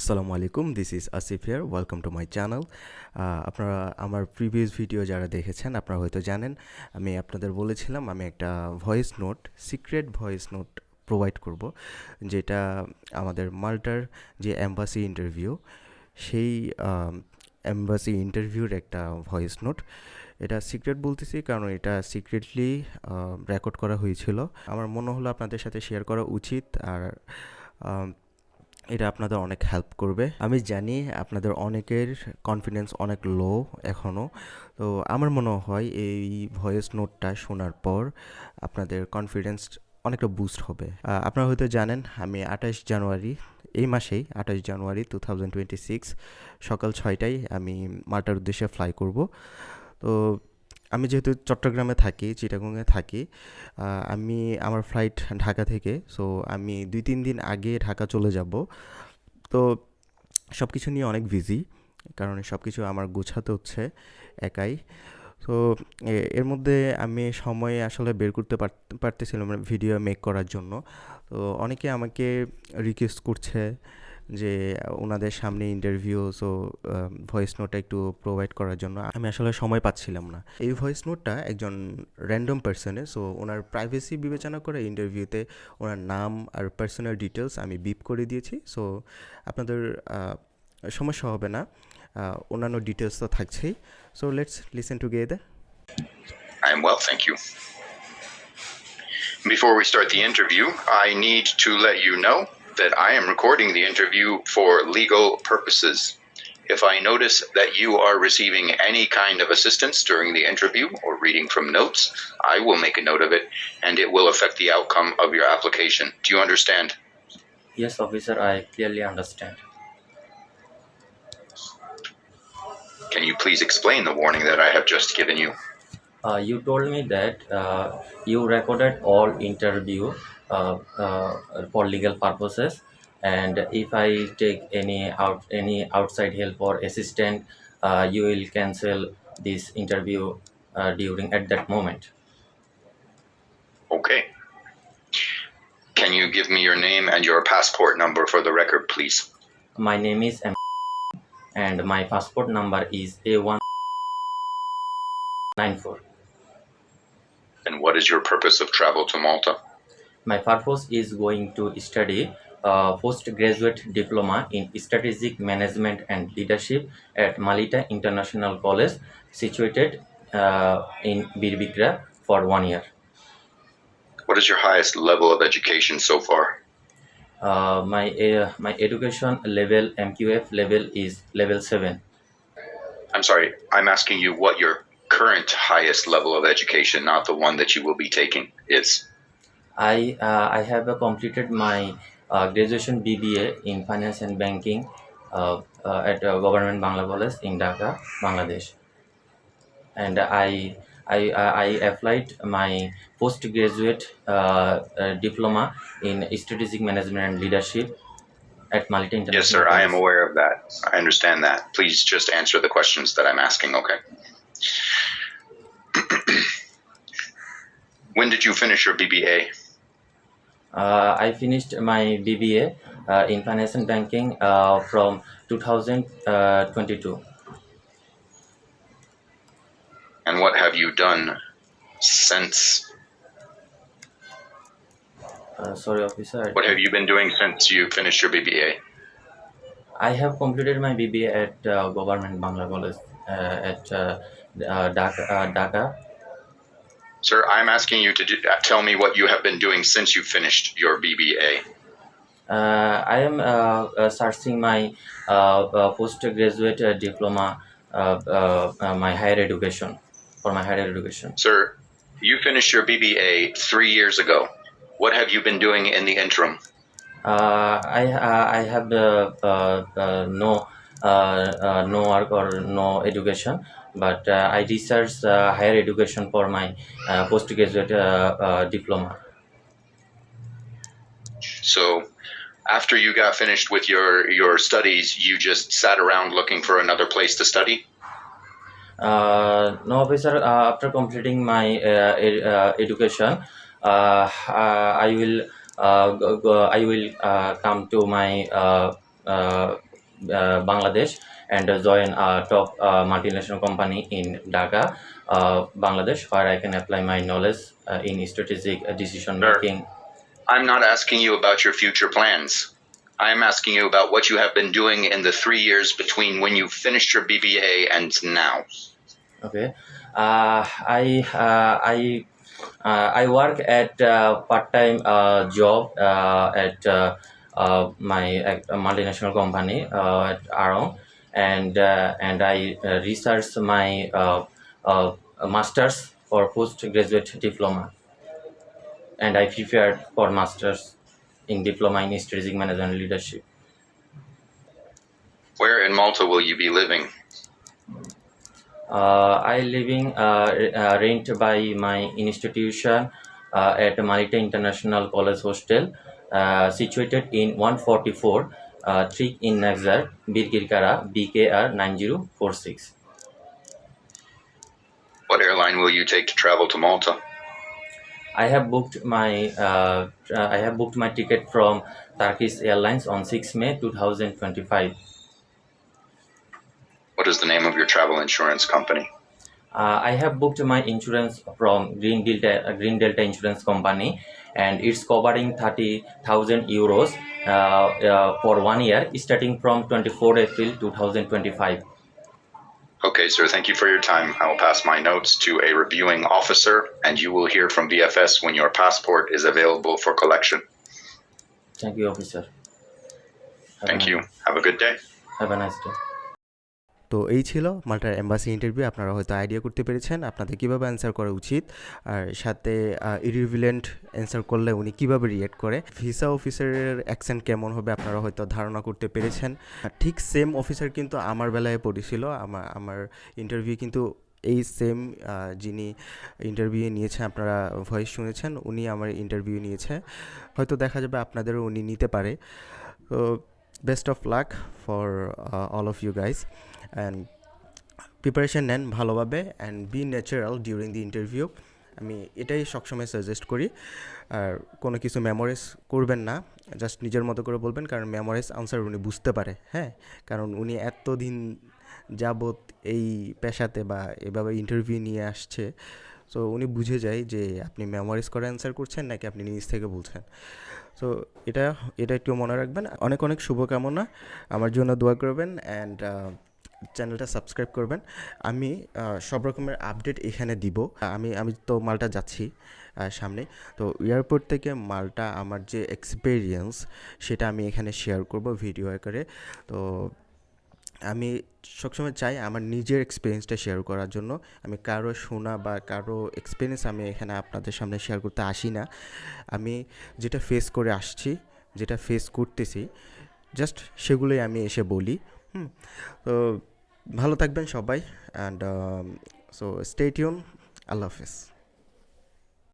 আসসালামু আলাইকুম this is Asif here welcome to my channel আপনারা আমার প্রিভিয়াস ভিডিও যারা দেখেছেন, আপনারা হয়তো জানেন, আমি আপনাদের বলেছিলাম আমি একটা voice note secret voice note provide করব, যেটা আমাদের মাল্টার যে অ্যাম্বাসি ইন্টারভিউ সেই অ্যাম্বাসি ইন্টারভিউর একটা ভয়েস নোট এটা সিক্রেট বলতেছি কারণ এটা সিক্রেটলি রেকর্ড করা হয়েছিল। আমার মনে হলো আপনাদের সাথে শেয়ার করা উচিত, আর এটা আপনাদের অনেক হেল্প করবে। আমি জানি আপনাদের অনেকের কনফিডেন্স অনেক লো এখনও তো আমার মনে হয় এই ভয়েস নোটটা শোনার পর আপনাদের কনফিডেন্স অনেকটা বুস্ট হবে। আপনারা হয়তো জানেন, আমি আঠাশ জানুয়ারি, এই মাসেই আঠাশ January two thousand twenty six সকাল ছয়টায় আমি মাল্টার উদ্দেশ্যে ফ্লাই করব। তো আমি যেহেতু চট্টগ্রামে থাকি, চিটাগংয়ে থাকি আমি আমার ফ্লাইট ঢাকা থেকে সো আমি দুই তিন দিন আগে ঢাকা চলে যাব। তো সব কিছু নিয়ে অনেক বিজি কারণ সব কিছু আমার গোছাতে হচ্ছে একাই। তো এর মধ্যে আমি সময় আসলে বের করতে পার- পারতেছিলাম ভিডিও মেক করার জন্য। তো অনেকে আমাকে রিকোয়েস্ট করছে যে ওনাদের সামনে ইন্টারভিউ সো ভয়েস নোটটা একটু প্রোভাইড করার জন্য। আমি আসলে সময় পাচ্ছিলাম না। এই ভয়েস নোটটা একজন র্যান্ডম পার্সনের সো ওনার প্রাইভেসি বিবেচনা করে ইন্টারভিউতে ওনার নাম আর পার্সোনাল ডিটেলস আমি বিপ করে দিয়েছি। সো আপনাদের সমস্যা হবে না। অন্যান্য ডিটেলস তো থাকছেই। So let's listen together I am well, thank you. Before we start the interview, I need to let you know that I am recording the interview for legal purposes. If I notice that you are receiving any kind of assistance during the interview or reading from notes, I will make a note of it and it will affect the outcome of your application. Do you understand? Yes, officer, I clearly understand. Can you please explain the warning that I have just given you? Uh, you told me that uh, you recorded all interview for legal purposes, and if I take any out any outside help or assistant, uh, you will cancel this interview uh, during at that moment. Okay. Can you give me your name and your passport number for the record, please? My name is M, and my passport number is A one nine four. And what is your purpose of travel to Malta? My purpose is going to study uh, postgraduate diploma in strategic management and leadership at Malita International College, situated uh, in Birbikra for one year. What is your highest level of education so far? Uh, my uh, my education level MQF level is level seven. I'm sorry, I'm asking you what your current highest level of education, not the one that you will be taking, is. I uh, I have uh, completed my uh, graduation BBA in finance and banking uh, uh, at uh, Government Bangla College in Dhaka, Bangladesh, and I I I I applied my postgraduate uh, uh, diploma in strategic management and leadership at International. Yes, sir, I am College. aware of that. I understand that. Please just answer the questions that I'm asking, okay? when did you finish your BBA? Uh, I finished my BBA uh, in finance and banking uh, from 2022. And what have you done since? Uh, sorry, officer. What have you been doing since you finished your BBA? I have completed my BBA at uh, Government Bangla College uh, at uh, uh, Dhaka, uh, Dhaka. Sir, I'm asking you to do, uh, tell me what you have been doing since you finished your BBA. Uh, I am uh, uh, searching my uh, uh, postgraduate uh, diploma, uh, uh, uh, my higher education for my higher education. Sir, you finished your BBA three years ago. What have you been doing in the interim? Uh, I uh, I have uh, uh, uh, no uh, uh, no work or no education, but uh, I research uh, higher education for my uh, postgraduate uh, uh, diploma. So, after you got finished with your your studies, you just sat around looking for another place to study. Uh, no, officer. Uh, after completing my uh, ed- uh, education, I will uh, go, go, I will uh, come to my uh, uh, uh, Bangladesh and uh, join a top uh, multinational company in Dhaka, uh, Bangladesh, where I can apply my knowledge uh, in strategic uh, decision making. I'm not asking you about your future plans. I'm asking you about what you have been doing in the three years between when you finished your BBA and now. Okay, uh, I uh, I uh, I work at uh, part-time uh, job uh, at uh, uh, my at a multinational company uh, at Arong, and uh, and I uh, research my uh, uh, masters for postgraduate diploma, and I prepared for masters in diploma in strategic management and leadership. Where in Malta will you be living? Uh, I living uh, uh, rent by my institution uh, at Malta International College Hostel, uh, situated in 144 uh, Trick in Naxar, Birkirkara, BKR 9046. What airline will you take to travel to Malta? I have booked my uh, uh, I have booked my ticket from Turkish Airlines on 6 May 2025. What is the name of your travel insurance company? Uh, I have booked my insurance from Green Delta, uh, Green Delta Insurance Company, and it's covering thirty thousand euros uh, uh, for one year, starting from 24 April 2025. Okay, sir, thank you for your time. I will pass my notes to a reviewing officer, and you will hear from BFS when your passport is available for collection. Thank you, officer. Have Thank nice- you. Have a good day. Have a nice day. তো এই ছিল মাল্টার embassy interview. আপনারা হয়তো idea করতে পেরেছেন আপনাদের কীভাবে answer করা উচিত আর সাথে ইরিভিলেন্ট অ্যান্সার করলে উনি কীভাবে রিয়েক্ট করে। ভিসা অফিসারের অ্যাকসেন্ট কেমন হবে আপনারা হয়তো ধারণা করতে পেরেছেন। ঠিক সেম অফিসার কিন্তু আমার বেলায় পড়েছিল। আমার আমার ইন্টারভিউ কিন্তু এই সেম যিনি ইন্টারভিউ নিয়েছেন আপনারা ভয়েস শুনেছেন, উনি আমার ইন্টারভিউ নিয়েছে। হয়তো দেখা যাবে আপনাদেরও উনি নিতে পারে। তো best of luck for all of you guys and preparation নেন ভালোভাবে and be natural during the interview আমি এটাই সবসময় সাজেস্ট করি। আর কোনো কিছু মেমোরাইজ করবেন না। জাস্ট নিজের মতো করে বলবেন, কারণ মেমোরাইজ আনসার উনি বুঝতে পারে হ্যাঁ? কারণ উনি এতদিন যাবৎ এই পেশাতে বা এভাবে ইন্টারভিউ নিয়ে আসছে সো উনি বুঝে যায় যে আপনি মেমোরাইজ করে অ্যান্সার করছেন নাকি আপনি নিজ থেকে বলছেন। সো এটা এটা একটু মনে রাখবেন। অনেক অনেক শুভকামনা। আমার জন্য দোয়া করবেন অ্যান্ড চ্যানেলটা সাবস্ক্রাইব করবেন। আমি সব রকমের আপডেট এখানে দিব। আমি আমি তো মালটা যাচ্ছি সামনে। তো এয়ারপোর্ট থেকে মালটা আমার যে এক্সপিরিয়েন্স সেটা আমি এখানে শেয়ার করব ভিডিও আকারে। তো আমি সবসময় চাই আমার নিজের এক্সপিরিয়েন্সটা শেয়ার করার জন্য। আমি কারও শোনা বা কারও এক্সপিরিয়েন্স আমি এখানে আপনাদের সামনে শেয়ার করতে আসি না। আমি যেটা ফেস করে আসছি, যেটা ফেস করতেছি জাস্ট সেগুলোই আমি এসে বলি। হুম, তো ভালো থাকবেন সবাই অ্যান্ড সো স্টেটিউন আল্লাহ হাফেজ।